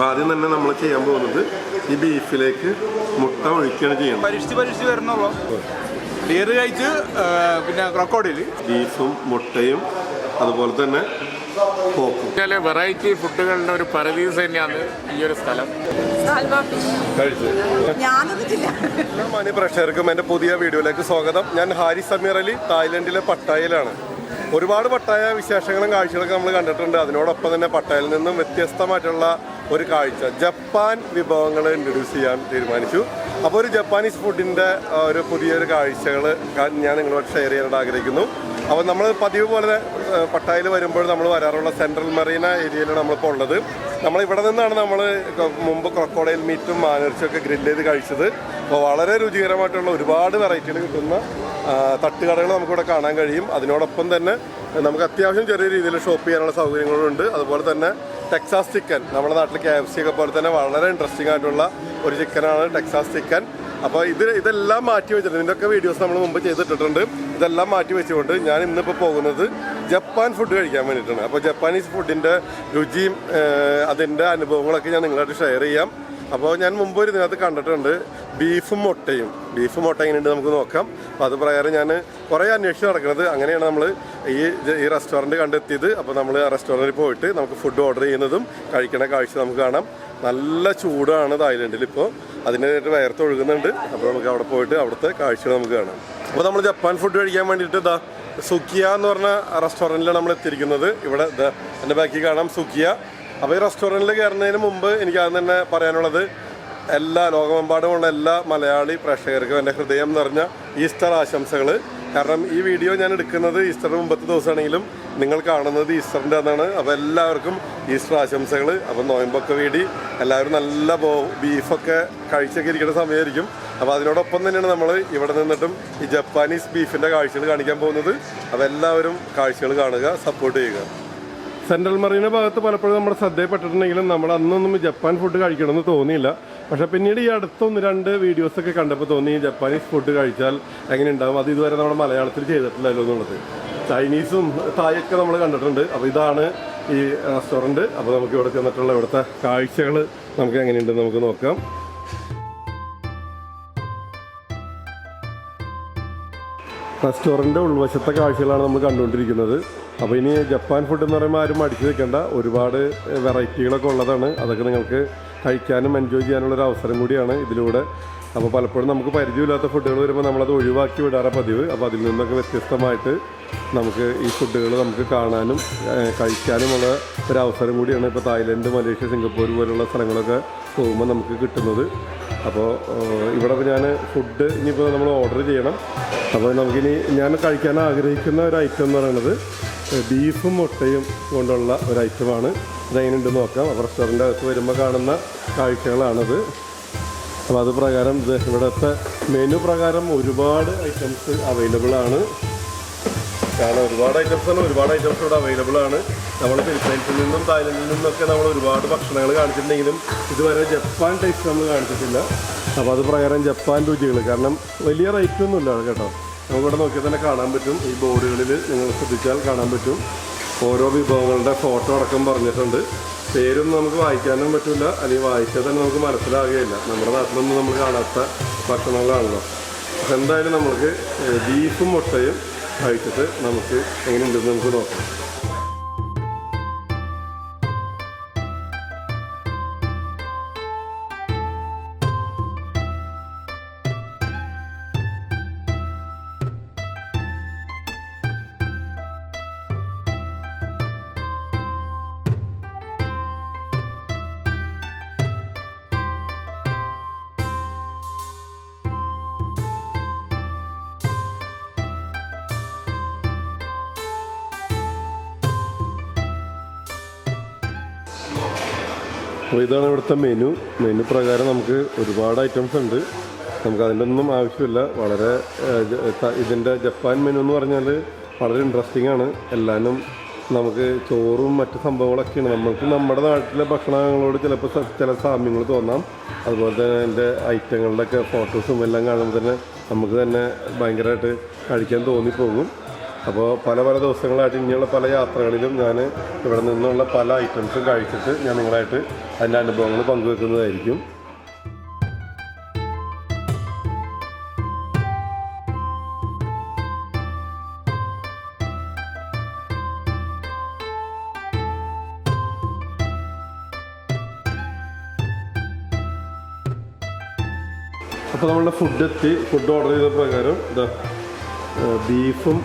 അപ്പോൾ ആദ്യം തന്നെ നമ്മൾ ചെയ്യാൻ പോകുന്നത് ഈ ബീഫിലേക്ക് മുട്ട ഒഴിക്കുകയാണ് ചെയ്യുന്നത്. പരീക്ഷിച്ച് പരീക്ഷിച്ച് വരണുള്ളൂ ഡിയർ കഴിച്ച് പിന്നെ റെക്കോർഡിൽ ബീഫും മുട്ടയും അതുപോലെ തന്നെ ചില വെറൈറ്റി ഫുഡുകളുടെ ഒരു പരദീസ് തന്നെയാണ് ഈ ഒരു സ്ഥലം. പ്രേക്ഷകർക്കും എന്റെ പുതിയ വീഡിയോയിലേക്ക് സ്വാഗതം. ഞാൻ ഹാരി സമീർ അലി തായ്ലൻഡിലെ പട്ടായയിലാണ്. ഒരുപാട് പട്ടായ വിശേഷങ്ങളും കാഴ്ചകളൊക്കെ നമ്മൾ കണ്ടിട്ടുണ്ട്. അതിനോടൊപ്പം തന്നെ പട്ടായയിൽ നിന്നും വ്യത്യസ്തമായിട്ടുള്ള ഒരു കാഴ്ച ജപ്പാൻ വിഭവങ്ങൾ ഇൻട്രൊഡ്യൂസ് ചെയ്യാൻ തീരുമാനിച്ചു. അപ്പോൾ ഒരു ജപ്പാനീസ് ഫുഡിന്റെ ഒരു പുതിയൊരു കാഴ്ചകൾ ഞാൻ നിങ്ങളോട് ഷെയർ ചെയ്യാനായിട്ട് ആഗ്രഹിക്കുന്നു. അപ്പോൾ നമ്മൾ പതിവ് പോലെ പട്ടായയിൽ വരുമ്പോൾ നമ്മൾ വരാറുള്ള സെൻട്രൽ മറീന ഏരിയയിലാണ് നമ്മളിപ്പോൾ ഉള്ളത്. നമ്മൾ ഇവിടെ നിന്നാണ് നമ്മൾ മുമ്പ് ക്രൊക്കോഡൈൽ മീറ്റും മാനർച്ചൊക്കെ ഗ്രില്ല് ചെയ്ത് കഴിച്ചത്. അപ്പോൾ വളരെ രുചികരമായിട്ടുള്ള ഒരുപാട് വെറൈറ്റികൾ കിട്ടുന്ന തട്ടുകടകൾ നമുക്കിവിടെ കാണാൻ കഴിയും. അതിനോടൊപ്പം തന്നെ നമുക്ക് അത്യാവശ്യം ചെറിയ രീതിയിൽ ഷോപ്പ് ചെയ്യാനുള്ള സൗകര്യങ്ങളുണ്ട് അതുപോലെ തന്നെ ടെക്സാസ് ചിക്കൻ നമ്മുടെ നാട്ടിൽ കെ എഫ് സി ഒക്കെ പോലെ തന്നെ വളരെ ഇൻട്രസ്റ്റിംഗ് ആയിട്ടുള്ള ഒരു ചിക്കനാണ് ടെക്സാസ് ചിക്കൻ അപ്പോൾ ഇത് ഇതെല്ലാം മാറ്റി വെച്ചിട്ടുണ്ട്. ഇതിന്റെയൊക്കെ വീഡിയോസ് നമ്മൾ മുമ്പ് ചെയ്തിട്ടിട്ടുണ്ട്. ഇതെല്ലാം മാറ്റി വെച്ചുകൊണ്ട് ഞാൻ ഇന്നിപ്പോൾ പോകുന്നത് ജപ്പാൻ ഫുഡ് കഴിക്കാൻ വേണ്ടിയിട്ടാണ്. അപ്പോൾ ജപ്പാനീസ് ഫുഡിന്റെ രുചിയും അതിന്റെ അനുഭവങ്ങളൊക്കെ ഞാൻ നിങ്ങളായിട്ട് ഷെയർ ചെയ്യാം. അപ്പോൾ ഞാൻ മുമ്പ് ഒരു ഇതിനകത്ത് കണ്ടിട്ടുണ്ട് ബീഫും മുട്ടയും. ബീഫും മുട്ട എങ്ങനെയുണ്ട് നമുക്ക് നോക്കാം. അപ്പോൾ അത് പ്രകാരം ഞാൻ കുറേ അന്വേഷിച്ച് നടക്കുന്നത് അങ്ങനെയാണ് നമ്മൾ ഈ ഈ റെസ്റ്റോറന്റ് കണ്ടെത്തിയത്. അപ്പോൾ നമ്മൾ ആ റെസ്റ്റോറന്റിൽ പോയിട്ട് നമുക്ക് ഫുഡ് ഓർഡർ ചെയ്യുന്നതും കഴിക്കണ കാഴ്ച നമുക്ക് കാണാം. നല്ല ചൂടാണ് തായ്ലൻഡിൽ ഇപ്പോൾ അതിനായിട്ട് വയർത്ത് ഒഴുകുന്നുണ്ട്. അപ്പോൾ നമുക്ക് അവിടെ പോയിട്ട് അവിടുത്തെ കാഴ്ച നമുക്ക് കാണാം. അപ്പോൾ നമ്മൾ ജപ്പാൻ ഫുഡ് കഴിക്കാൻ വേണ്ടിയിട്ട് ഇതാ സുക്കിയ എന്ന് പറഞ്ഞ റെസ്റ്റോറന്റിലാണ് നമ്മൾ എത്തിയിരിക്കുന്നത് ഇവിടെ എന്റെ ബാക്കി കാണാം സുക്കിയ. അപ്പോൾ ഈ റെസ്റ്റോറന്റിൽ കയറുന്നതിന് മുമ്പ് എനിക്ക് ആദ്യം തന്നെ പറയാനുള്ളത് എല്ലാ ലോകമെമ്പാടുമുള്ള എല്ലാ മലയാളി പ്രേക്ഷകർക്കും എന്റെ ഹൃദയം നിറഞ്ഞ ഈസ്റ്റർ ആശംസകൾ. കാരണം ഈ വീഡിയോ ഞാൻ എടുക്കുന്നത് ഈസ്റ്ററിന് മുമ്പത്തെ ദിവസമാണെങ്കിലും നിങ്ങൾ കാണുന്നത് ഈസ്റ്ററിന്റെ അന്നാണ്. അപ്പോൾ എല്ലാവർക്കും ഈസ്റ്റർ ആശംസകൾ. അപ്പോൾ നോയമ്പൊക്കെ വീടി എല്ലാവരും നല്ല ബോ ബീഫൊക്കെ കഴിച്ചൊക്കെ ഇരിക്കുന്ന സമയമായിരിക്കും. അപ്പോൾ അതിനോടൊപ്പം തന്നെയാണ് നമ്മൾ ഇവിടെ നിന്നിട്ടും ഈ ജപ്പാനീസ് ബീഫിന്റെ കാഴ്ചകൾ കാണിക്കാൻ പോകുന്നത്. അപ്പോൾ എല്ലാവരും കാഴ്ചകൾ കാണുക സപ്പോർട്ട് ചെയ്യുക. സെൻട്രൽ മറീന ഭാഗത്ത് പലപ്പോഴും നമ്മുടെ ശ്രദ്ധയിൽപ്പെട്ടിട്ടുണ്ടെങ്കിലും നമ്മൾ അന്നൊന്നും ജപ്പാൻ ഫുഡ് കഴിക്കണമെന്ന് തോന്നിയില്ല. പക്ഷെ പിന്നീട് ഈ അടുത്തൊന്ന് രണ്ട് വീഡിയോസ് ഒക്കെ കണ്ടപ്പോൾ തോന്നി ജപ്പാനീസ് ഫുഡ് കഴിച്ചാൽ എങ്ങനെ ഉണ്ടാവും? അത് ഇതുവരെ നമ്മുടെ മലയാളത്തിൽ ചെയ്തിട്ടില്ലല്ലോ എന്നുള്ളത്. ചൈനീസും തായൊക്കെ നമ്മൾ കണ്ടിട്ടുണ്ട്. അപ്പോൾ ഇതാണ് ഈ റെസ്റ്റോറന്റ് അപ്പോൾ നമുക്ക് ഇവിടെ ചെന്നിട്ടുള്ള ഇവിടുത്തെ കാഴ്ചകൾ. നമുക്ക് എങ്ങനെയുണ്ടെന്ന് നമുക്ക് നോക്കാം. റെസ്റ്റോറന്റ് ഉൾവശത്തെ കാഴ്ചകളാണ് നമ്മൾ കണ്ടുകൊണ്ടിരിക്കുന്നത്. അപ്പോൾ ഇനി ജപ്പാൻ ഫുഡ് എന്ന് പറയുമ്പോൾ ആരും അടിച്ചു വെക്കേണ്ട. ഒരുപാട് വെറൈറ്റികളൊക്കെ ഉള്ളതാണ്. അതൊക്കെ നിങ്ങൾക്ക് കഴിക്കാനും എൻജോയ് ചെയ്യാനുള്ള ഒരു അവസരം കൂടിയാണ് ഇതിലൂടെ. അപ്പോൾ പലപ്പോഴും നമുക്ക് പരിചയമില്ലാത്ത ഫുഡുകൾ വരുമ്പോൾ നമ്മളത് ഒഴിവാക്കി വിടാറ് പതിവ്. അപ്പോൾ അതിൽ നിന്നൊക്കെ വ്യത്യസ്തമായിട്ട് നമുക്ക് ഈ ഫുഡുകൾ നമുക്ക് കാണാനും കഴിക്കാനുമുള്ള ഒരു അവസരം കൂടിയാണ് ഇപ്പോൾ തായ്ലൻഡ് മലേഷ്യ സിംഗപ്പൂർ പോലുള്ള സ്ഥലങ്ങളൊക്കെ പോകുമ്പോൾ നമുക്ക് കിട്ടുന്നത്. അപ്പോൾ ഇവിടെ ഞാൻ ഫുഡ് ഇനിയിപ്പോൾ നമ്മൾ ഓർഡർ ചെയ്യണം. അപ്പോൾ നമുക്കിനി ഞാൻ കഴിക്കാൻ ആഗ്രഹിക്കുന്ന ഒരു ഐറ്റം എന്ന് പറയുന്നത് ബീഫും മുട്ടയും കൊണ്ടുള്ള ഒരു ഐറ്റമാണ് അതെങ്ങനെയുണ്ട് നോക്കാം. അപ്പോൾ റെസ്റ്റോറന്റ് അകത്ത് വരുമ്പോൾ കാണുന്ന കാഴ്ചകളാണത്. അപ്പോൾ അത് പ്രകാരം ഇത് ഇവിടുത്തെ മെനു പ്രകാരം ഒരുപാട് ഐറ്റംസ് അവൈലബിൾ ആണ്. കാരണം ഒരുപാട് ഐറ്റംസ് ആണ് ഒരുപാട് ഐറ്റംസ് ഇവിടെ അവൈലബിൾ ആണ്. നമ്മൾ ഫിലിപ്പൈൻസിൽ നിന്നും തായ്ലൻഡിൽ നിന്നൊക്കെ നമ്മൾ ഒരുപാട് ഭക്ഷണങ്ങൾ കാണിച്ചിട്ടുണ്ടെങ്കിലും ഇതുവരെ ജപ്പാൻ ടേസ്റ്റ് നമ്മൾ കാണിച്ചിട്ടില്ല. അപ്പോൾ അത് പ്രകാരം ജപ്പാൻ രുചികൾ കാരണം വലിയ റേറ്റ് ഒന്നുമില്ല കേട്ടോ. നമുക്കിവിടെ നോക്കിയാൽ തന്നെ കാണാൻ പറ്റും. ഈ ബോർഡുകളിൽ നിങ്ങൾ ശ്രദ്ധിച്ചാൽ കാണാൻ പറ്റും. ഓരോ വിഭവങ്ങളുടെ ഫോട്ടോ അടക്കം പറഞ്ഞിട്ടുണ്ട്. പേരൊന്നും നമുക്ക് വായിക്കാനും പറ്റില്ല അല്ലെങ്കിൽ വായിച്ചാൽ തന്നെ നമുക്ക് മനസ്സിലാകുകയില്ല നമ്മുടെ നാട്ടിലൊന്നും നമ്മൾ കാണാത്ത ഭക്ഷണങ്ങളാണല്ലോ. അപ്പോൾ എന്തായാലും നമുക്ക് ബീഫും മുട്ടയും കഴിച്ചിട്ട് നമുക്ക് എങ്ങനെയുണ്ടെന്ന് നമുക്ക് നോക്കാം. അപ്പോൾ ഇതാണ് ഇവിടുത്തെ മെനു മെനു പ്രകാരം നമുക്ക് ഒരുപാട് ഐറ്റംസ് ഉണ്ട്. നമുക്ക് അതിന്റെ ഒന്നും ആവശ്യമില്ല. വളരെ ഇതിന്റെ ജപ്പാൻ മെനു എന്ന് പറഞ്ഞാൽ വളരെ ഇൻട്രസ്റ്റിംഗ് ആണ്. എല്ലാനും നമുക്ക് ചോറും മറ്റ് സംഭവങ്ങളൊക്കെയാണ്. നമുക്ക് നമ്മുടെ നാട്ടിലെ ഭക്ഷണങ്ങളോട് ചിലപ്പോൾ ചില സാമ്യങ്ങൾ തോന്നാം. അതുപോലെ തന്നെ അതിന്റെ ഐറ്റങ്ങളുടെയൊക്കെ ഫോട്ടോസും എല്ലാം കാണുമ്പോൾ തന്നെ നമുക്ക് തന്നെ ഭയങ്കരമായിട്ട് കഴിക്കാൻ തോന്നിപ്പോകും. അപ്പോൾ പല പല ദിവസങ്ങളായിട്ട് ഇനിയുള്ള പല യാത്രകളിലും ഞാൻ ഇവിടെ നിന്നുള്ള പല ഐറ്റംസും കഴിച്ചിട്ട് ഞാൻ നിങ്ങളായിട്ട് അതിന്റെ അനുഭവങ്ങൾ പങ്കുവെക്കുന്നതായിരിക്കും. അപ്പോൾ നമ്മളുടെ ഫുഡ് എത്തി ഫുഡ് ഓർഡർ ചെയ്ത പ്രകാരം ബീഫും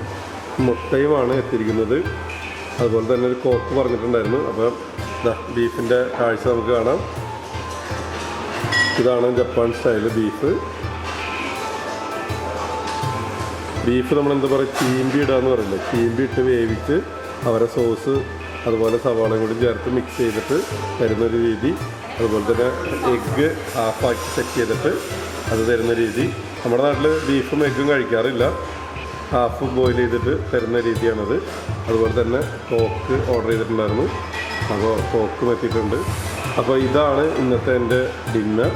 മുട്ടയുമാണ് എത്തിയിരിക്കുന്നത്. അതുപോലെ തന്നെ ഒരു കോക്ക് പറഞ്ഞിട്ടുണ്ടായിരുന്നു. അപ്പോൾ ഇതാ ബീഫിന്റെ കാഴ്ച നമുക്ക് കാണാം. ഇതാണ് ജപ്പാൻ സ്റ്റൈൽ ബീഫ്. ബീഫ് നമ്മൾ എന്താ പറയുക ചീമ്പി ഇടുക എന്ന് പറയില്ലേ? ചീമ്പി ഇട്ട് വേവിച്ച് അവരെ സോസ് അതുപോലെ സവാളയും കൂടി ചേർത്ത് മിക്സ് ചെയ്തിട്ട് തരുന്നൊരു രീതി. അതുപോലെ തന്നെ എഗ്ഗ് ഹാഫാക്കി സെറ്റ് ചെയ്തിട്ട് അത് തരുന്ന രീതി. നമ്മുടെ നാട്ടിൽ ബീഫും എഗ്ഗും കഴിക്കാറില്ല. ഹാഫ് ബോയിൽ ചെയ്തിട്ട് തരുന്ന രീതിയാണത്. അതുപോലെ തന്നെ കോക്ക് ഓർഡർ ചെയ്തിട്ടുണ്ടായിരുന്നു. അപ്പോൾ കോക്കും എത്തിയിട്ടുണ്ട് അപ്പോൾ ഇതാണ് ഇന്നത്തെ എന്റെ ഡിന്നർ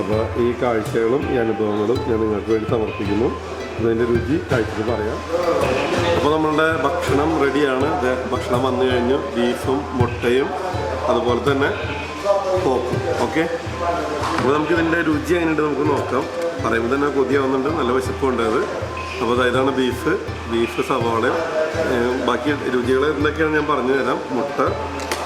അപ്പോൾ ഈ കാഴ്ചകളും ഈ അനുഭവങ്ങളും ഞാൻ നിങ്ങൾക്ക് വേണ്ടി സമർപ്പിക്കുന്നു. അതിന്റെ രുചി കഴിച്ചിട്ട് പറയാം. അപ്പോൾ നമ്മളുടെ ഭക്ഷണം റെഡിയാണ് ഭക്ഷണം വന്നു കഴിഞ്ഞു. ബീഫും മുട്ടയും അതുപോലെ തന്നെ കോക്കും ഓക്കെ അപ്പോൾ നമുക്കിതിന്റെ രുചി എങ്ങനെയുണ്ട് നമുക്ക് നോക്കാം. പറയുമ്പോൾ തന്നെ കൊതിയാവുന്നുണ്ട്. നല്ല വിശപ്പുണ്ട് അത്. അപ്പോൾ ഇതാണ് ബീഫ് ബീഫ് സവാള. ബാക്കി രുചികൾ എന്തൊക്കെയാണ് ഞാൻ പറഞ്ഞു തരാം? മുട്ട.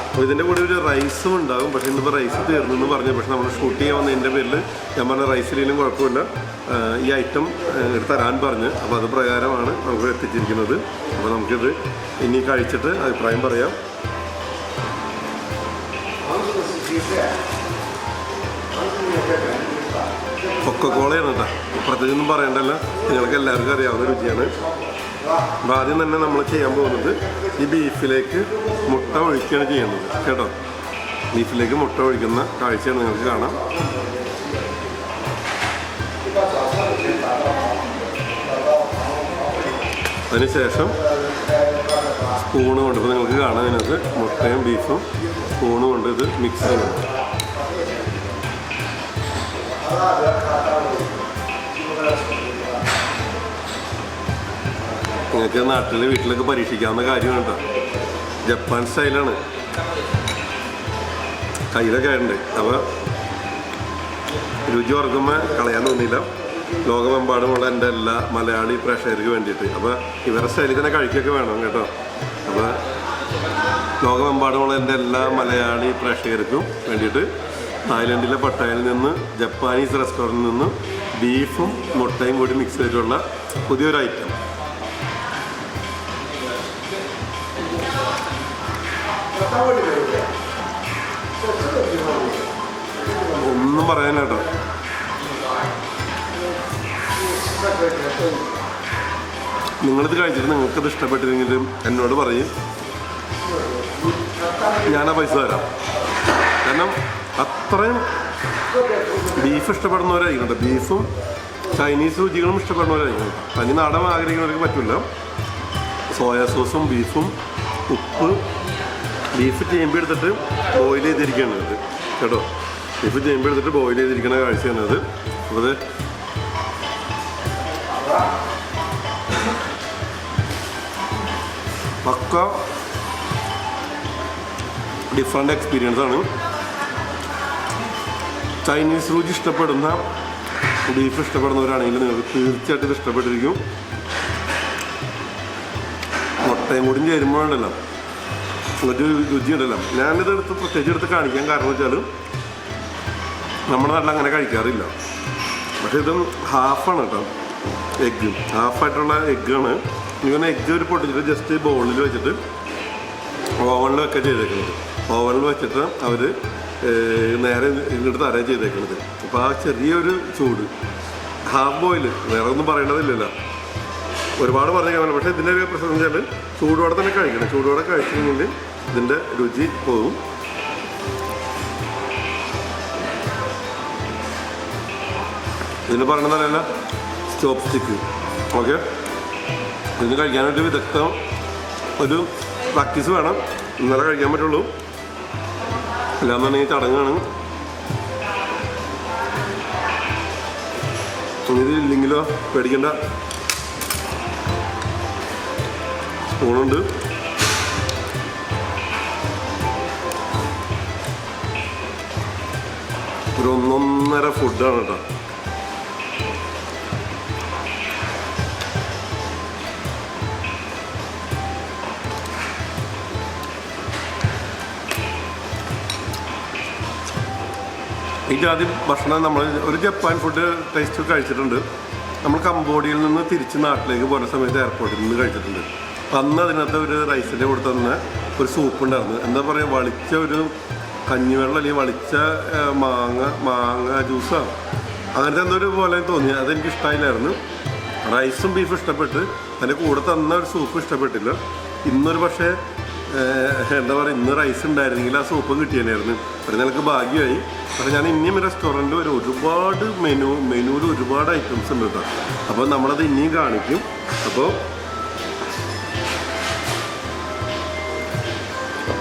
അപ്പോൾ ഇതിന്റെ കൂടെ ഒരു റൈസും ഉണ്ടാകും. പക്ഷേ ഇന്നിപ്പോൾ റൈസ് തീർന്നു എന്ന് പറഞ്ഞു. പക്ഷേ നമ്മൾ ഷൂട്ട് ചെയ്യാൻ വന്നതിന്റെ പേരിൽ ഞാൻ പറഞ്ഞ റൈസിലും കുഴപ്പമില്ല. ഈ ഐറ്റം തരാൻ പറഞ്ഞ്. അപ്പോൾ അത് പ്രകാരമാണ് നമുക്ക് എത്തിച്ചിരിക്കുന്നത്. അപ്പോൾ നമുക്കിത് ഇനി കഴിച്ചിട്ട് അഭിപ്രായം പറയാം. കൊക്കോളയാണ് കേട്ടോ. പ്രത്യേകിച്ചൊന്നും പറയണ്ടല്ല. നിങ്ങൾക്ക് എല്ലാവർക്കും അറിയാവുന്ന രുചിയാണ്. അപ്പോൾ ആദ്യം തന്നെ നമ്മൾ ചെയ്യാൻ പോകുന്നത് ഈ ബീഫിലേക്ക് മുട്ട ഒഴിക്കുകയാണ് ചെയ്യുന്നത്. കേട്ടോ? ബീഫിലേക്ക് മുട്ട ഒഴിക്കുന്ന കാഴ്ചയാണ് നിങ്ങൾക്ക് കാണാം. അതിനുശേഷം സ്പൂണ് കൊണ്ട് ഇപ്പോൾ നിങ്ങൾക്ക് കാണാം അതിനകത്ത് മുട്ടയും ബീഫും സ്പൂണ് കൊണ്ട് ഇത് മിക്സ് ചെയ്യുന്നത്. നിങ്ങൾക്ക് നാട്ടിൽ വീട്ടിലൊക്കെ പരീക്ഷിക്കാവുന്ന കാര്യമാണ് കേട്ടോ ജപ്പാൻ സ്റ്റൈലാണ്. കയ്യിലൊക്കെ ഉണ്ട് അപ്പോൾ രുചി ഓർക്കുമ്പോൾ കളയാൻ തോന്നിയില്ല. ലോകമെമ്പാടുമുള്ള എന്റെ എല്ലാ മലയാളി പ്രേക്ഷകർക്ക് വേണ്ടിയിട്ട്. അപ്പോൾ ഇവരുടെ സ്റ്റൈലിൽ തന്നെ കഴിക്കൊക്കെ വേണം കേട്ടോ. അപ്പോൾ ലോകമെമ്പാടുമുള്ള എന്റെ എല്ലാ മലയാളി പ്രേക്ഷകർക്കും വേണ്ടിയിട്ട് തായ്ലൻഡിലെ പട്ടായയിൽ നിന്ന് ജപ്പാനീസ് റെസ്റ്റോറന്റിൽ നിന്ന് ബീഫും മുട്ടയും കൂടി മിക്സ് ചെയ്തിട്ടുള്ള പുതിയൊരു ഐറ്റം ഒന്നും പറയാനാട്ടോ നിങ്ങളിത് കഴിച്ചിട്ട് നിങ്ങൾക്കത് ഇഷ്ടപ്പെട്ടില്ലെങ്കിലും എന്നോട് പറയും. ഞാൻ ആ പൈസ തരാം. കാരണം അത്രയും ബീഫ് ഇഷ്ടപ്പെടുന്നവരായിരിക്കും ബീഫും ചൈനീസ് രുചികളും ഇഷ്ടപ്പെടുന്നവരായിരിക്കും തനി നാടൻ ആഗ്രഹിക്കുന്നവർക്ക് പറ്റില്ല സോയാ സോസും ബീഫും ഉപ്പ് ബീഫ് ചേമ്പി എടുത്തിട്ട് ബോയിൽ ചെയ്തിരിക്കുകയാണ് ഇത്. കേട്ടോ? ബീഫ് ചേമ്പി എടുത്തിട്ട് ബോയിൽ ചെയ്തിരിക്കുന്ന കാഴ്ചയാണ് അത് അപ്പോൾ അത് പക്ക ഡിഫറെന്റ് എക്സ്പീരിയൻസ് ആണ്. ചൈനീസ് രുചി ഇഷ്ടപ്പെടുന്ന ബീഫ് ഇഷ്ടപ്പെടുന്നവരാണെങ്കിൽ നിങ്ങൾക്ക് തീർച്ചയായിട്ടും ഇത് ഇഷ്ടപ്പെട്ടിരിക്കും. മുട്ടയും കൂടി ചേരുമ്പോഴുണ്ടല്ലോ ഒരു രുചി ഉണ്ടല്ലോ ഞാനിത് എടുത്ത് പ്രത്യേകിച്ച് എടുത്ത് കാണിക്കാൻ കാരണം വെച്ചാൽ നമ്മുടെ നാട്ടിൽ അങ്ങനെ കഴിക്കാറില്ല. പക്ഷേ ഇത് ഹാഫാണ് കേട്ടോ. എഗ്ഗ് ഹാഫായിട്ടുള്ള എഗ്ഗാണ് ഇങ്ങനെ എഗ്ഗ് ഒരു പൊട്ടിച്ചിട്ട് ജസ്റ്റ് ബൗളിൽ വെച്ചിട്ട് ഓവണിൽ വെക്കുക ചെയ്തേക്കുന്നത് ഓവണിൽ വെച്ചിട്ട് അവർ നേരെ ഇങ്ങോട്ട് തരാൻ ചെയ്തേക്കുന്നത് അപ്പോൾ ആ ചെറിയൊരു ചൂട്. ഹാഫ് ബോയിൽ വേറെ ഒന്നും പറയേണ്ടതില്ലല്ലോ. ഒരുപാട് പറഞ്ഞു കാണാൻ പക്ഷേ ഇതിന്റെ ഒരു പ്രശ്നം വെച്ചാൽ ചൂടോടെ തന്നെ കഴിക്കണം. ചൂടോടെ കഴിച്ചിട്ടുണ്ടെങ്കിൽ ഇതിന്റെ രുചി പോകും ഇതിന് പറയണതല്ല സ്റ്റോപ്പ് സ്റ്റിക്ക് ഓക്കെ ഇതിന് കഴിക്കാനായിട്ട് വിദഗ്ധ ഒരു പ്രാക്ടീസ് വേണം. ഇന്നലെ കഴിക്കാൻ പറ്റുള്ളൂ. അല്ലാന്നുണ്ടെങ്കിൽ ചടങ്ങാണ്. ഇത് ഇല്ലെങ്കിലോ പേടിക്കണ്ട. സ്പൂണുണ്ട് ഒരു ഒന്നൊന്നര ഫുഡാണ് കേട്ടോ ഈ ജാതി ഭക്ഷണം നമ്മൾ ഒരു ജപ്പാൻ ഫുഡ് ടേസ്റ്റ് കഴിച്ചിട്ടുണ്ട്. നമ്മൾ കംബോഡിയയിൽ നിന്ന് തിരിച്ച് നാട്ടിലേക്ക് പോകുന്ന സമയത്ത് എയർപോർട്ടിൽ നിന്ന് കഴിച്ചിട്ടുണ്ട്. അന്ന് അതിനകത്ത് ഒരു റൈസിന്റെ കൂടെ തന്നെ ഒരു സൂപ്പ് ഉണ്ടായിരുന്നു. എന്താ പറയുക വളിച്ച ഒരു കഞ്ഞിവെള്ളം അല്ലെങ്കിൽ വളിച്ച മാങ്ങ മാങ്ങ ജ്യൂസാണ്. അങ്ങനത്തെ എന്തോ ഒരു പോലെ തോന്നി. അതെനിക്ക് ഇഷ്ടമായില്ലായിരുന്നു റൈസും ബീഫും ഇഷ്ടപ്പെട്ട്. അതിന്റെ കൂടെ തന്ന ഒരു സൂപ്പ് ഇഷ്ടപ്പെട്ടില്ല. ഇന്നൊരു പക്ഷേ എന്താ പറയുക ഇന്ന് റൈസ് ഉണ്ടായിരുന്നെങ്കിൽ ആ സൂപ്പും കിട്ടിയില്ലായിരുന്നു അത് നിനക്ക് ഭാഗ്യമായി. പക്ഷേ ഞാൻ ഇനിയും റെസ്റ്റോറന്റിൽ ഒരു ഒരുപാട് മെനു മെനുവിൽ ഒരുപാട് ഐറ്റംസ് ഉണ്ട് കേട്ടോ. അപ്പോൾ നമ്മളത് ഇനിയും കാണിക്കും. അപ്പോൾ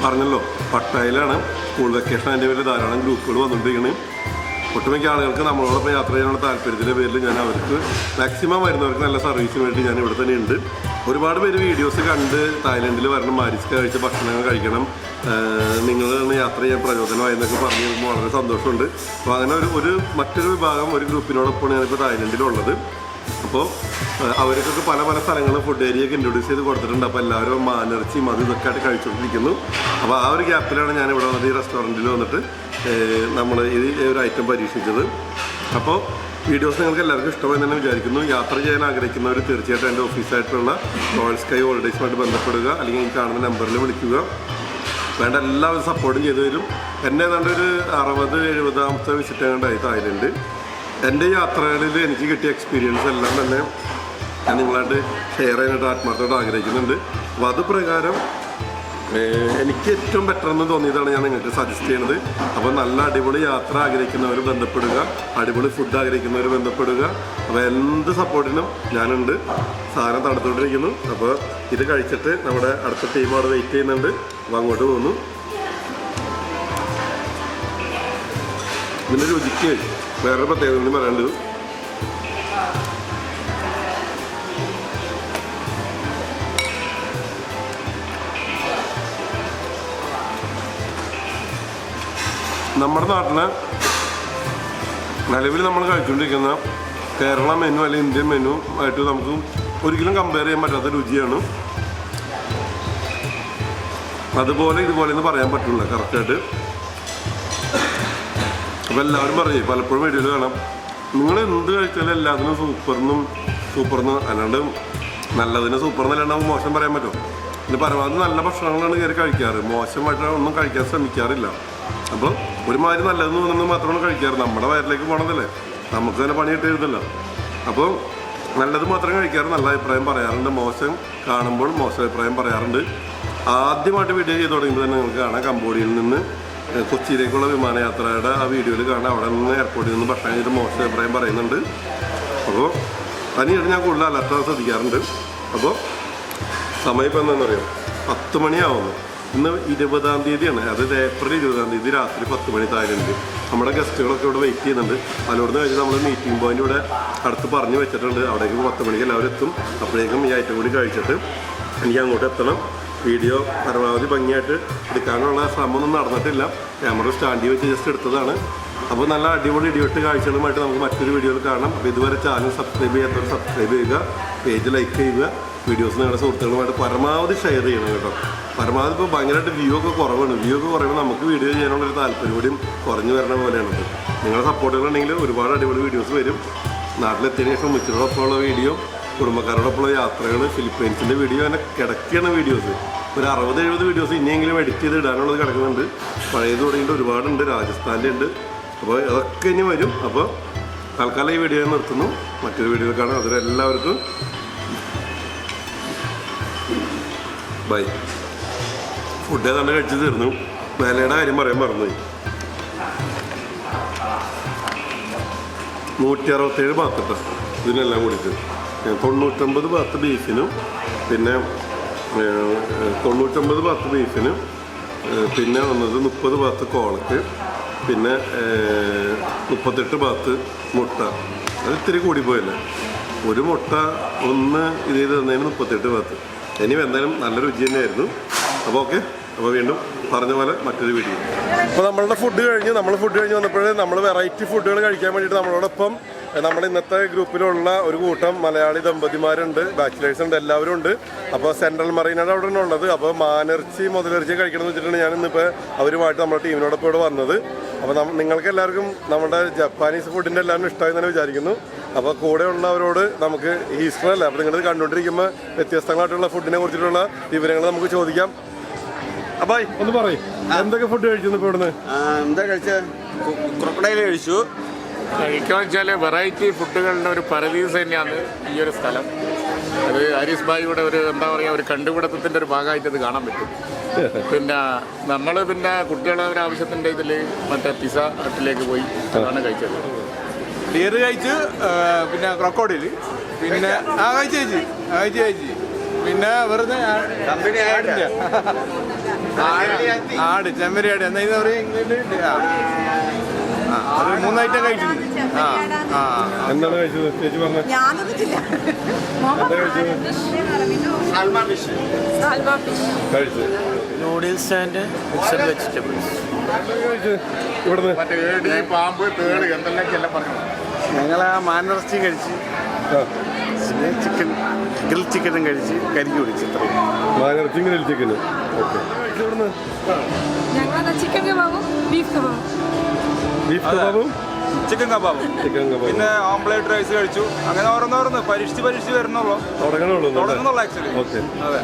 പറഞ്ഞല്ലോ പട്ടായയിലാണ് സ്കൂൾ വെക്കേഷൻ അതിന്റെ പേരിൽ ധാരാളം ഗ്രൂപ്പുകൾ വന്നുകൊണ്ടിരിക്കുന്നത് ഒട്ടുമിക്ക ആളുകൾക്ക് നമ്മളോടൊപ്പം യാത്ര ചെയ്യാനുള്ള താല്പര്യത്തിന്റെ പേരിൽ ഞാൻ അവർക്ക് മാക്സിമം വരുന്നവർക്ക് നല്ല സർവീസിന് വേണ്ടി ഞാൻ ഇവിടെ തന്നെ ഉണ്ട്. ഒരുപാട് പേര് വീഡിയോസ് കണ്ട് തായ്ലൻഡിൽ വരണം മാരിച്ച് കഴിച്ച് ഭക്ഷണങ്ങൾ കഴിക്കണം നിങ്ങൾ യാത്ര ചെയ്യാൻ പ്രചോദനമായെന്നൊക്കെ പറഞ്ഞു തരുമ്പോൾ വളരെ സന്തോഷമുണ്ട്. അപ്പോൾ അങ്ങനെ ഒരു ഒരു മറ്റൊരു വിഭാഗം ഒരു ഗ്രൂപ്പിനോടൊപ്പമാണ് ഞാനിപ്പോൾ തായ്ലൻഡിലുള്ളത്. അപ്പോൾ അവർക്കൊക്കെ പല പല സ്ഥലങ്ങളും ഫുഡ് ഏരിയ ഒക്കെ ഇൻട്രൊഡ്യൂസ് ചെയ്ത് കൊടുത്തിട്ടുണ്ട്. അപ്പോൾ എല്ലാവരും മാനർച്ചി മതി ഇതൊക്കെ ആയിട്ട് കഴിച്ചുകൊണ്ടിരിക്കുന്നു അപ്പോൾ ആ ഒരു ഗ്യാപ്പിലാണ് ഞാൻ ഇവിടെ വന്നിട്ട് ഈ റെസ്റ്റോറന്റിൽ വന്നിട്ട് നമ്മൾ ഈ ഒരു ഐറ്റം പരീക്ഷിച്ചത്. അപ്പോൾ വീഡിയോസ് നിങ്ങൾക്ക് എല്ലാവർക്കും ഇഷ്ടമായി തന്നെ വിചാരിക്കുന്നു. യാത്ര ചെയ്യാൻ ആഗ്രഹിക്കുന്നവർ തീർച്ചയായിട്ടും എന്റെ ഓഫീസായിട്ടുള്ള റോയൽ സ്കൈ ഹോളിഡേസുമായിട്ട് ബന്ധപ്പെടുക. അല്ലെങ്കിൽ ഈ കാണുന്ന നമ്പറിൽ വിളിക്കുക. വേണ്ട എല്ലാവരും സപ്പോർട്ടും ചെയ്തു തരും. എന്നെ ഏതാണ്ട് ഒരു അറുപത് എഴുപതാമത്തെ വിസിറ്റ് ആയതുകൊണ്ടായി തായ്ലൻഡ് എന്റെ യാത്രകളിൽ എനിക്ക് കിട്ടിയ എക്സ്പീരിയൻസ് എല്ലാം തന്നെ ഞാൻ നിങ്ങളായിട്ട് ഷെയർ ചെയ്യാനായിട്ട് ആത്മാർത്ഥമായിട്ട് ആഗ്രഹിക്കുന്നുണ്ട്. അപ്പോൾ അത് പ്രകാരം എനിക്ക് ഏറ്റവും ബെറ്റർ എന്ന് തോന്നിയതാണ് ഞാൻ നിങ്ങൾക്ക് സജസ്റ്റ് ചെയ്യുന്നത് അപ്പോൾ നല്ല അടിപൊളി യാത്ര ആഗ്രഹിക്കുന്നവർ ബന്ധപ്പെടുക അടിപൊളി ഫുഡ് ആഗ്രഹിക്കുന്നവർ ബന്ധപ്പെടുക. അപ്പോൾ എന്ത് സപ്പോർട്ടിനും ഞാനുണ്ട്. സാധനം തണുത്തുകൊണ്ടിരിക്കുന്നു അപ്പോൾ ഇത് കഴിച്ചിട്ട് നമ്മുടെ അടുത്ത ടീം അവിടെ വെയിറ്റ് ചെയ്യുന്നുണ്ട്. അപ്പോൾ അങ്ങോട്ട് പോകുന്നു. ഇതിന്റെ രുചിക്ക് വേറൊരു പ്രത്യേകത കൂടി പറയാണ്ട് നമ്മുടെ നാട്ടിലെ നിലവിൽ നമ്മൾ കഴിച്ചുകൊണ്ടിരിക്കുന്ന കേരള മെനു അല്ലെങ്കിൽ ഇന്ത്യൻ മെനു ആയിട്ട് നമുക്ക് ഒരിക്കലും കമ്പയർ ചെയ്യാൻ പറ്റാത്ത രുചിയാണ്. അതുപോലെ ഇതുപോലെ എന്ന് പറയാൻ പറ്റുള്ളൂ കറക്റ്റായിട്ട് അപ്പോൾ എല്ലാവരും പറയും പലപ്പോഴും വീഡിയോയിൽ കാണാം. നിങ്ങൾ എന്ത് കഴിച്ചാലും എല്ലാത്തിനും സൂപ്പറിനും സൂപ്പർന്ന് അല്ലാണ്ട് നല്ലതിന് സൂപ്പർ എന്നല്ലാണ്ട് നമുക്ക് മോശം പറയാൻ പറ്റും പിന്നെ പരമാവധി നല്ല ഭക്ഷണങ്ങളാണ് കയറി കഴിക്കാറ്. മോശമായിട്ട് ഒന്നും കഴിക്കാൻ ശ്രമിക്കാറില്ല. അപ്പോൾ ഒരുമാതിരി നല്ലതെന്ന് തോന്നുന്നത് മാത്രമാണ് കഴിക്കാറ്. നമ്മുടെ വയറിലേക്ക് പോകണതല്ലേ നമുക്ക് തന്നെ പണി കിട്ടിയിരുന്നല്ലോ അപ്പോൾ നല്ലത് മാത്രം കഴിക്കാറ് നല്ല അഭിപ്രായം പറയാറുണ്ട്. മോശം കാണുമ്പോൾ മോശം അഭിപ്രായം പറയാറുണ്ട്. ആദ്യമായിട്ട് വീഡിയോ ചെയ്ത് തുടങ്ങിയപ്പോൾ തന്നെ നിങ്ങൾക്ക് കാണാം. കമ്പോഡിയയിൽ നിന്ന് കൊച്ചിയിലേക്കുള്ള വിമാനയാത്രയുടെ ആ വീഡിയോയിൽ കാണാം. അവിടെ നിന്ന് എയർപോർട്ടിൽ നിന്ന് ഭക്ഷണം കഴിഞ്ഞിട്ട് മോശം അഭിപ്രായം പറയുന്നുണ്ട്. അപ്പോൾ അതിനായിട്ട് ഞാൻ കൂടുതൽ അലർട്ടാൻ ശ്രദ്ധിക്കാറുണ്ട്. അപ്പോൾ സമയം ഇപ്പം എന്താണെന്നറിയോ? പത്ത് മണിയാവുന്നു. ഇന്ന് ഇരുപതാം തീയതിയാണ്. അതായത് ഏപ്രിൽ ഇരുപതാം തീയതി രാത്രി പത്ത് മണി താഴെയുണ്ട്. നമ്മുടെ ഗസ്റ്റുകളൊക്കെ ഇവിടെ വെയിറ്റ് ചെയ്യുന്നുണ്ട്. പലയിടത്തും കഴിഞ്ഞ് നമ്മൾ മീറ്റിംഗ് പോയിന്റ് ഇവിടെ അടുത്ത് പറഞ്ഞു വെച്ചിട്ടുണ്ട്. അവിടേക്ക് പത്ത് മണിക്ക് എല്ലാവരും എത്തും. അപ്പോഴേക്കും ഈ ഐറ്റം കൂടി കഴിച്ചിട്ട് എനിക്ക് അങ്ങോട്ട് എത്തണം. വീഡിയോ പരമാവധി ഭംഗിയായിട്ട് എടുക്കാനുള്ള ശ്രമമൊന്നും നടന്നിട്ടില്ല. ക്യാമറ സ്റ്റാൻഡിൽ വെച്ച് ജസ്റ്റ് എടുത്തതാണ്. അപ്പോൾ നല്ല അടിപൊളി ഇടിവെട്ട് കാഴ്ചകളുമായിട്ട് നമുക്ക് മറ്റൊരു വീഡിയോയിൽ കാണാം. അപ്പോൾ ഇതുവരെ ചാനൽ സബ്സ്ക്രൈബ് ചെയ്യാത്തവർ സബ്സ്ക്രൈബ് ചെയ്യുക പേജ് ലൈക്ക് ചെയ്യുക വീഡിയോസ് നിങ്ങളുടെ സുഹൃത്തുക്കളുമായിട്ട് പരമാവധി ഷെയർ ചെയ്യണം കേട്ടോ. പരമാവധി ഇപ്പോൾ ഭയങ്കരമായിട്ട് വ്യൂ ഒക്കെ കുറവാണ്. വ്യൂ ഒക്കെ കുറയുമ്പോൾ നമുക്ക് വീഡിയോ ചെയ്യാനുള്ളൊരു താല്പര്യം കൂടിയും കുറഞ്ഞു വരണ പോലെയാണ്. ഇത്. നിങ്ങളുടെ സപ്പോർട്ടുകളുണ്ടെങ്കിൽ ഒരുപാട് അടിപൊളി വീഡിയോസ് വരും. നാട്ടിലെത്തിയതിനു ശേഷം മിച്ചറോടൊപ്പമുള്ള വീഡിയോ കുടുംബക്കാരോടൊപ്പമുള്ള യാത്രകൾ ഫിലിപ്പൈൻസിന്റെ വീഡിയോ അങ്ങനെ കിടക്കുകയാണ് വീഡിയോസ് ഒരു അറുപത് എഴുപത് വീഡിയോസ് ഇനിയെങ്കിലും എഡിറ്റ് ചെയ്ത് ഇടാനുള്ളത് കിടക്കുന്നുണ്ട്. പഴയത് തുടങ്ങിയിട്ട് ഒരുപാടുണ്ട് രാജസ്ഥാന്റെ ഉണ്ട്. അപ്പോൾ അതൊക്കെ ഇനി വരും. അപ്പോൾ തൽക്കാലം ഈ വീഡിയോ നിർത്തുന്നു. മറ്റൊരു വീഡിയോ കാണാം. അതിലെല്ലാവർക്കും ബൈ. ഫുഡ് ഏതാണ്ട് കഴിച്ചു തീർന്നു. വിലയുടെ കാര്യം പറയാൻ മറന്നു നൂറ്റി അറുപത്തേഴ് ബാത്തിട്ട ഇതിനെല്ലാം കൂടിയിട്ട്. തൊണ്ണൂറ്റൊമ്പത് പത്ത് ബീഫിനും പിന്നെ തൊണ്ണൂറ്റമ്പത് ബാത്ത് ബീഫിനും പിന്നെ വന്നത് മുപ്പത് പത്ത് കോളക്ക് പിന്നെ മുപ്പത്തെട്ട് പത്ത് മുട്ട. അത് ഇത്തിരി കൂടിപ്പോയല്ലേ ഒരു മുട്ട ഒന്ന് ഇത് ചെയ്ത് തന്നതിന് മുപ്പത്തെട്ട് പത്ത് ഇനിയും എന്തായാലും നല്ല രുചി തന്നെയായിരുന്നു. അപ്പോൾ ഓക്കെ അപ്പോൾ വീണ്ടും പറഞ്ഞ പോലെ മറ്റൊരു വീഡിയോ അപ്പോൾ നമ്മളുടെ ഫുഡ് കഴിഞ്ഞ് നമ്മൾ ഫുഡ് കഴിഞ്ഞ് വന്നപ്പോഴേ നമ്മൾ വെറൈറ്റി ഫുഡുകൾ കഴിക്കാൻ വേണ്ടിയിട്ട് നമ്മളോടൊപ്പം എഹ്, നമ്മുടെ ഇന്നത്തെ ഗ്രൂപ്പിലുള്ള ഒരു കൂട്ടം മലയാളി ദമ്പതിമാരുണ്ട് ബാച്ചിലേഴ്സ് ഉണ്ട് എല്ലാവരും ഉണ്ട്. അപ്പോൾ സെൻട്രൽ മറീനാണ് അവിടെ ആണ് ഉള്ളത്. അപ്പോൾ മാനർച്ചി മുതലിറച്ചി കഴിക്കണം എന്ന് വെച്ചിട്ടാണ് ഞാൻ ഇന്നിപ്പോൾ അവരുമായിട്ട് നമ്മുടെ ടീമിനോടൊപ്പം ഇവിടെ വന്നത്. അപ്പോൾ നിങ്ങൾക്ക് എല്ലാവർക്കും നമ്മുടെ ജപ്പാനീസ് ഫുഡിന്റെ എല്ലാവരും ഇഷ്ടമായി തന്നെ വിചാരിക്കുന്നു. അപ്പോൾ കൂടെ ഉള്ളവരോട് നമുക്ക് ഈസ്റ്റർ അല്ല? അപ്പോൾ നിങ്ങളിത് കണ്ടുകൊണ്ടിരിക്കുമ്പോൾ വ്യത്യസ്തങ്ങളായിട്ടുള്ള ഫുഡിനെ കുറിച്ചിട്ടുള്ള വിവരങ്ങൾ നമുക്ക് ചോദിക്കാം. അപ്പായി ഒന്ന് പറയും. എന്തൊക്കെ ഫുഡ് കഴിച്ചു ഇപ്പോൾ ഇവിടുന്ന്? എന്താ കഴിച്ചത് ക്രൊക്കഡൈൽ കഴിച്ചു. വെച്ചാൽ വെറൈറ്റി ഫുഡുകളുടെ ഒരു പരദീസ് തന്നെയാണ് ഈ ഒരു സ്ഥലം. അത് ഹരീസ് ഭായിയുടെ ഒരു എന്താ പറയുക ഒരു കണ്ടുപിടുത്തത്തിന്റെ ഒരു ഭാഗമായിട്ട് ഇത് കാണാൻ പറ്റും. പിന്നെ നമ്മൾ പിന്നെ കുട്ടികളെ ഒരു ആവശ്യത്തിന്റെ ഇതിൽ മറ്റേ പിസ ഹട്ടിലേക്ക് പോയി അതാണ് കഴിച്ചത്. ഡിയർ കഴിച്ച് പിന്നെ ക്രക്കോഡിൽ പിന്നെ ആ കഴിച്ച് കഴിച്ച്. ആ കഴിച്ച് കഴിച്ച്. പിന്നെ വെറുതെ ആട് ചെമ്മരി ആട് എന്നാ ഇത് അത് മൂന്ന് കഴിച്ചിട്ടുണ്ട് ആ ആ എന്താണ് കഴിച്ചത്? ചേച്ചി പറഞ്ഞ. ഞാൻ തിന്നിട്ടില്ല സാൽമ ഫിഷ്. കഴിച്ചു. Noodles and mixed vegetables. കഴിച്ചു ഇവിടുന്ന്. മറ്റേ ഏടി പാമ്പ് തേൾ എന്തെല്ലാം എല്ലാം പറഞ്ഞു ഞങ്ങൾ ആ മാനിറച്ചി കഴിച്ച് പിന്നെ ചിക്കൻ ഗ്രിൽ ചിക്കനും കഴിച്ച് കരിക്ക് കുടിച്ചു ഇത്രയും മാനിറച്ചി ഗ്രിൽ ചിക്കനും. ഓക്കെ. ഇവിടുന്ന്? ചിക്കൻ കബാബും ബീഫ് കബാബും. ബീഫ് കബാബും? Chicken kebab. ചിക്കൻ കബാബും. പിന്നെ ഓംപ്ലേറ്റ് റൈസ് കഴിച്ചു. അങ്ങനെ ഓരോന്നോരോന്ന് പരീക്ഷിച്ച് പരീക്ഷിച്ച് വരുന്നുള്ളൂ. തുടങ്ങണുള്ളൂ തുടങ്ങുന്നുള്ളൂ ആക്ച്വലി ഓക്കെ അതെ.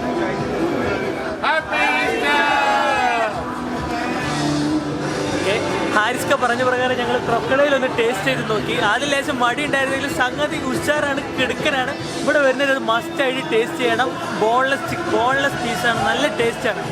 ഹാരിസ്ക പറഞ്ഞ പ്രകാരം ഞങ്ങൾ ക്രൊക്കഡൈൽ ഒന്ന് ടേസ്റ്റ് ചെയ്ത് നോക്കി. ആദ്യം ലേശം മടി ഉണ്ടായിരുന്നെങ്കിലും സംഗതി ഉഷാറാണ് കിടുക്കനാണ്. ഇവിടെ വരുന്നത് മസ്റ്റ് ആയിട്ട് ടേസ്റ്റ് ചെയ്യണം. ബോൺലെസ് ബോൺലെസ് പീസാണ് നല്ല ടേസ്റ്റാണ്